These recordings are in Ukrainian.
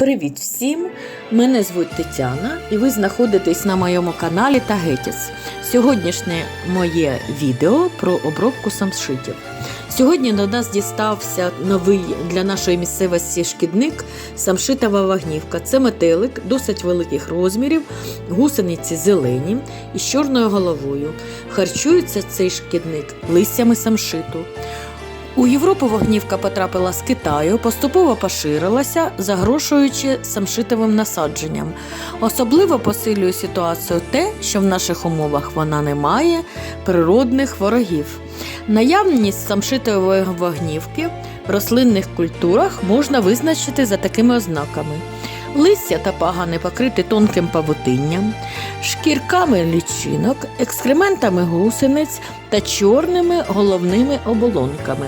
Привіт всім! Мене звуть Тетяна і ви знаходитесь на моєму каналі Тагетіс. Сьогоднішнє моє відео про обробку самшитів. Сьогодні до нас дістався новий для нашої місцевості шкідник самшитова вагнівка. Це метелик досить великих розмірів, гусениці зелені і з чорною головою. Харчується цей шкідник листями самшиту. У Європу вогнівка потрапила з Китаю, поступово поширилася, загрошуючи самшитовим насадженням. Особливо посилює ситуацію те, що в наших умовах вона не має природних ворогів. Наявність самшитової вогнівки в рослинних культурах можна визначити за такими ознаками. Листя та пагани покриті тонким павутинням, шкірками лічинок, екскрементами гусениць та чорними головними оболонками.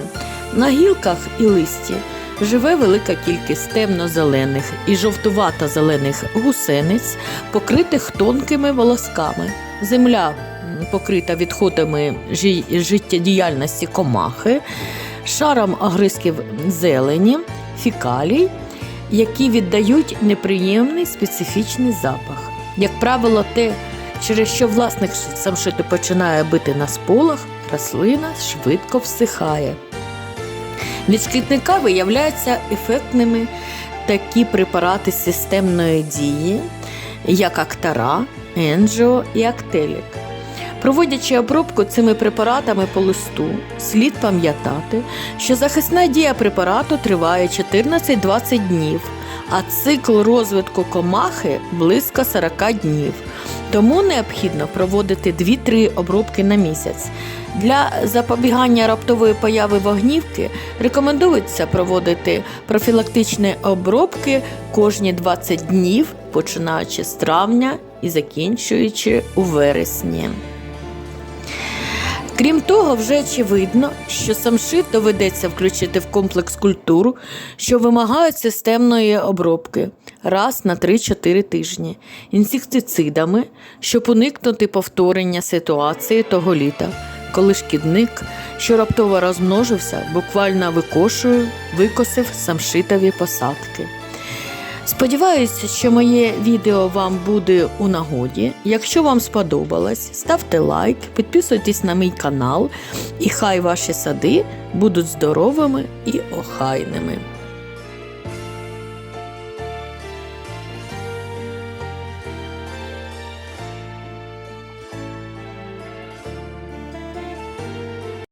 На гілках і листі живе велика кількість темно-зелених і жовтувато-зелених гусениць, покритих тонкими волосками. Земля покрита відходами жи- життєдіяльності комахи, шаром огризків зелені, фікалій, які віддають неприємний специфічний запах. Як правило, те, через що власник самшиту починає бити на сполох, рослина швидко всихає. Від шкідника виявляються ефектними такі препарати системної дії, як Актара, Енджіо і Актелік. Проводячи обробку цими препаратами по листу, слід пам'ятати, що захисна дія препарату триває 14-20 днів, а цикл розвитку комахи близько 40 днів. Тому необхідно проводити 2-3 обробки на місяць. Для запобігання раптової появи вогнівки рекомендується проводити профілактичні обробки кожні 20 днів, починаючи з травня і закінчуючи у вересні. Крім того, вже очевидно, що самшит доведеться включити в комплекс культур, що вимагають системної обробки раз на 3-4 тижні інсектицидами, щоб уникнути повторення ситуації того літа, коли шкідник, що раптово розмножився, буквально викошує, викосив самшитові посадки. Сподіваюся, що моє відео вам буде у нагоді. Якщо вам сподобалось, ставте лайк, підписуйтесь на мій канал, і хай ваші сади будуть здоровими і охайними.